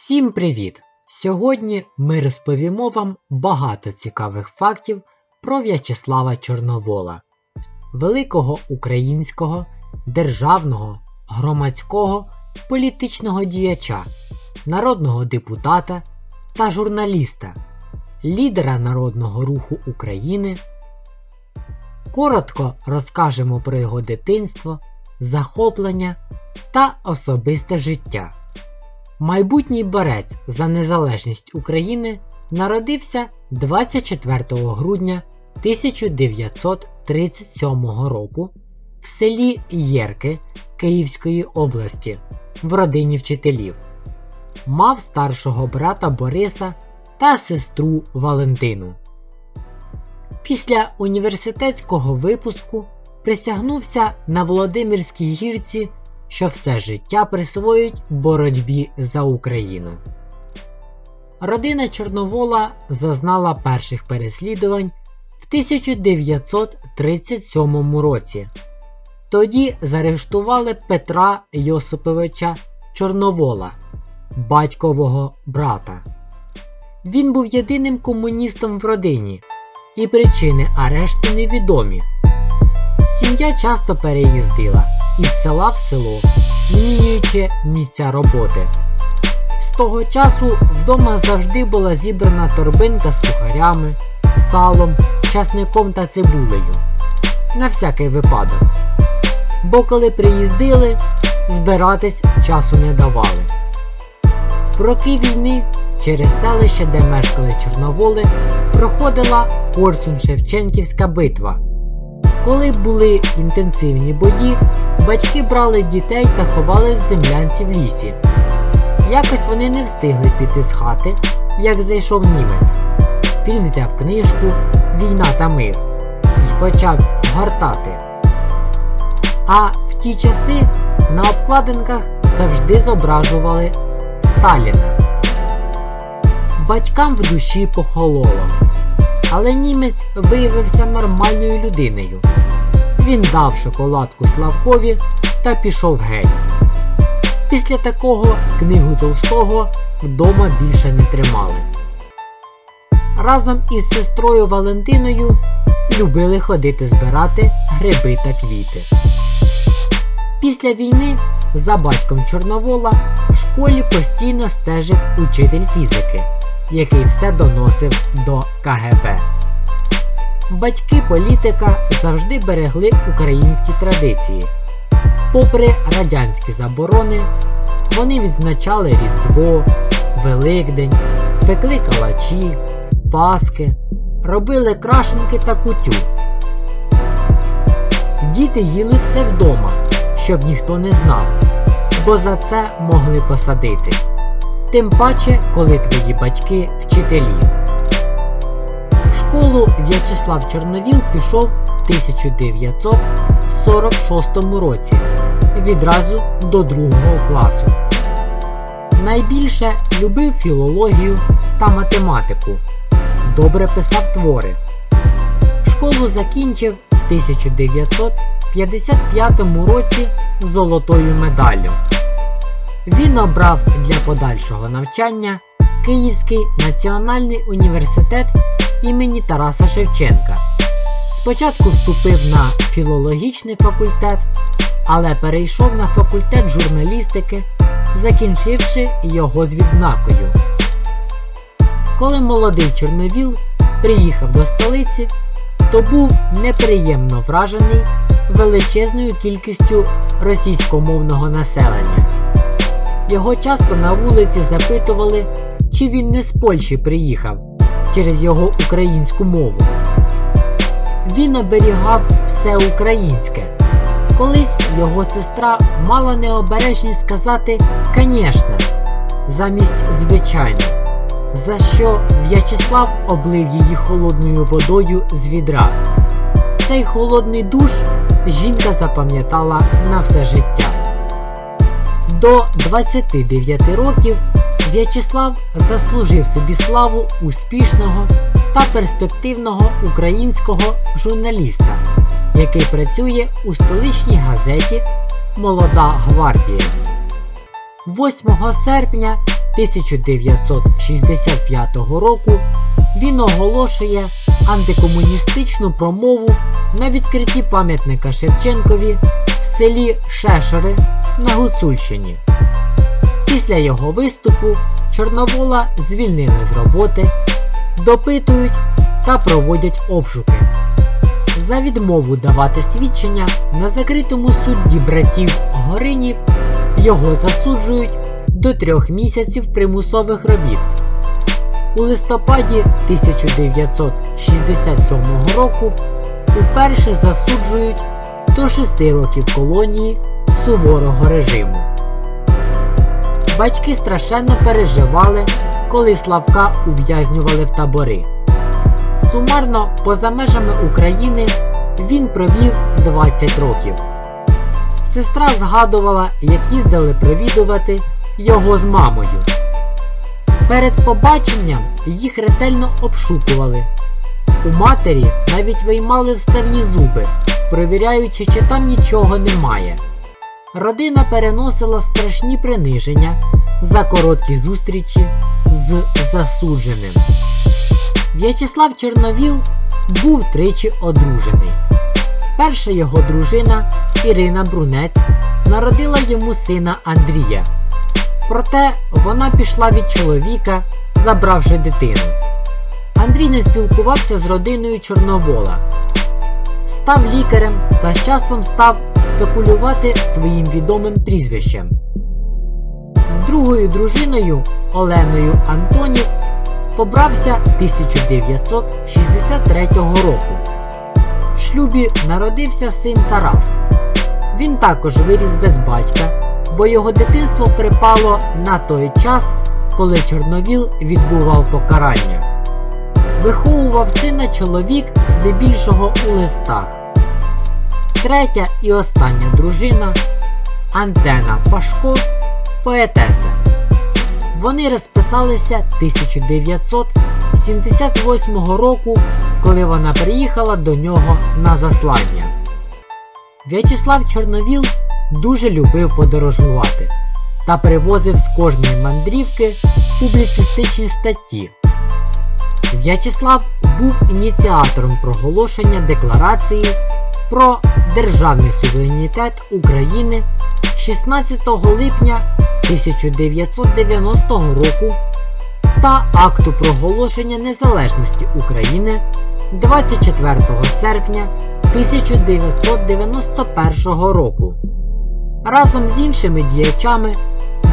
Всім привіт! Сьогодні ми розповімо вам багато цікавих фактів про В'ячеслава Чорновола, великого українського, державного, громадського, політичного діяча, народного депутата та журналіста, лідера народного руху України. Коротко розкажемо про його дитинство, захоплення та особисте життя. Майбутній борець за незалежність України народився 24 грудня 1937 року в селі Єрки Київської області в родині вчителів. Мав старшого брата Бориса та сестру Валентину. Після університетського випуску присягнувся на Володимирській гірці що все життя присвоїть боротьбі за Україну. Родина Чорновола зазнала перших переслідувань в 1937 році. Тоді заарештували Петра Йосиповича Чорновола, батькового брата. Він був єдиним комуністом в родині, і причини арешту невідомі. Сім'я часто переїздила із села в село, змінюючи місця роботи. З того часу вдома завжди була зібрана торбинка з сухарями, салом, часником та цибулею. На всякий випадок. Бо коли приїздили, збиратись часу не давали. В роки війни через селище, де мешкали Чорноволи, проходила Корсун-Шевченківська битва. Коли були інтенсивні бої, батьки брали дітей та ховали в землянці в лісі. Якось вони не встигли піти з хати, як зайшов німець. Він взяв книжку Війна та мир і почав гортати. А в ті часи на обкладинках завжди зображували Сталіна. Батькам в душі похололо. Але німець виявився нормальною людиною. Він дав шоколадку Славкові та пішов геть. Після такого книгу Толстого вдома більше не тримали. Разом із сестрою Валентиною любили ходити збирати гриби та квіти. Після війни за батьком Чорновола в школі постійно стежив учитель фізики який все доносив до КГБ. Батьки політика завжди берегли українські традиції. Попри радянські заборони, вони відзначали Різдво, Великдень, пекли калачі, паски, робили крашенки та кутю. Діти їли все вдома, щоб ніхто не знав, бо за це могли посадити тим паче, коли твої батьки вчителі. В школу В'ячеслав Чорновіл пішов в 1946 році відразу до другого класу. Найбільше любив філологію та математику. Добре писав твори. Школу закінчив в 1955 році з золотою медаллю. Він обрав для подальшого навчання Київський національний університет імені Тараса Шевченка. Спочатку вступив на філологічний факультет, але перейшов на факультет журналістики, закінчивши його з відзнакою. Коли молодий Чорновіл приїхав до столиці, то був неприємно вражений величезною кількістю російськомовного населення. Його часто на вулиці запитували, чи він не з Польщі приїхав через його українську мову. Він оберігав все українське. Колись його сестра мала необережність сказати «Конечно» замість звичайно, за що В'ячеслав облив її холодною водою з відра. Цей холодний душ жінка запам'ятала на все життя. До 29 років В'ячеслав заслужив собі славу успішного та перспективного українського журналіста, який працює у столичній газеті Молода гвардія. 8 серпня 1965 року він оголошує антикомуністичну промову на відкритті пам'ятника Шевченкові в селі Шешери на Гуцульщині. Після його виступу Чорновола звільнили з роботи, допитують та проводять обшуки. За відмову давати свідчення на закритому судді братів Горинів його засуджують до трьох місяців примусових робіт. У листопаді 1967 року уперше засуджують до 6 років колонії суворого режиму. Батьки страшенно переживали, коли Славка ув'язнювали в табори. Сумарно, поза межами України, він провів 20 років. Сестра згадувала, як їздили провідувати його з мамою. Перед побаченням їх ретельно обшукували. У матері навіть виймали вставні зуби, провіряючи, чи там нічого немає. Родина переносила страшні приниження за короткі зустрічі з засудженим. В'ячеслав Чорновіл був тричі одружений. Перша його дружина Ірина Брунець народила йому сина Андрія. Проте вона пішла від чоловіка, забравши дитину. Андрій не спілкувався з родиною Чорновола, став лікарем та з часом став спекулювати своїм відомим прізвищем. З другою дружиною Оленою Антонів побрався 1963 року. В шлюбі народився син Тарас. Він також виріс без батька, бо його дитинство припало на той час, коли Чорновіл відбував покарання. Виховував сина чоловік здебільшого у листах. Третя і остання дружина Антена Пашко поетеса. Вони розписалися 1978 року, коли вона приїхала до нього на заслання. В'ячеслав Чорновіл дуже любив подорожувати та привозив з кожної мандрівки публіцистичні статті. В'ячеслав був ініціатором проголошення декларації про державний суверенітет України 16 липня 1990 року та акту проголошення незалежності України 24 серпня 1991 року. Разом з іншими діячами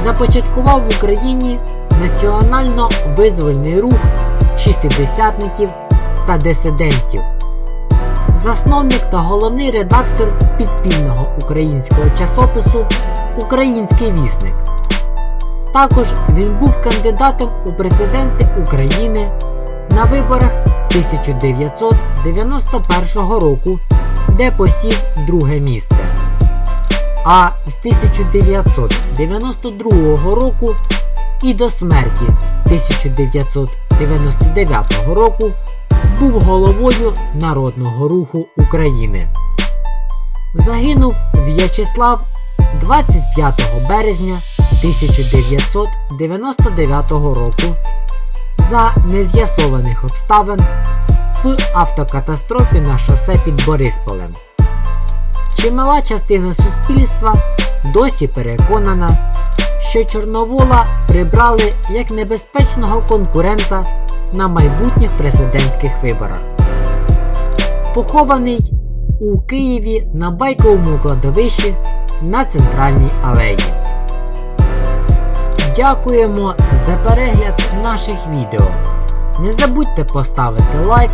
започаткував в Україні національно-визвольний рух шістидесятників та дисидентів. Засновник та головний редактор підпільного українського часопису Український вісник. Також він був кандидатом у президенти України на виборах 1991 року, де посів друге місце. А з 1992 року і до смерті 1999 року був головою Народного руху України. Загинув В'ячеслав 25 березня 1999 року за нез'ясованих обставин в автокатастрофі на шосе під Борисполем. Чимала частина суспільства досі переконана, що Чорновола прибрали як небезпечного конкурента на майбутніх президентських виборах. Похований у Києві на байковому кладовищі на центральній алеї. Дякуємо за перегляд наших відео. Не забудьте поставити лайк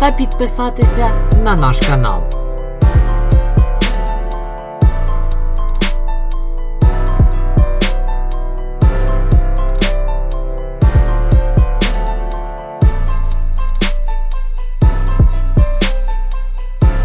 та підписатися на наш канал.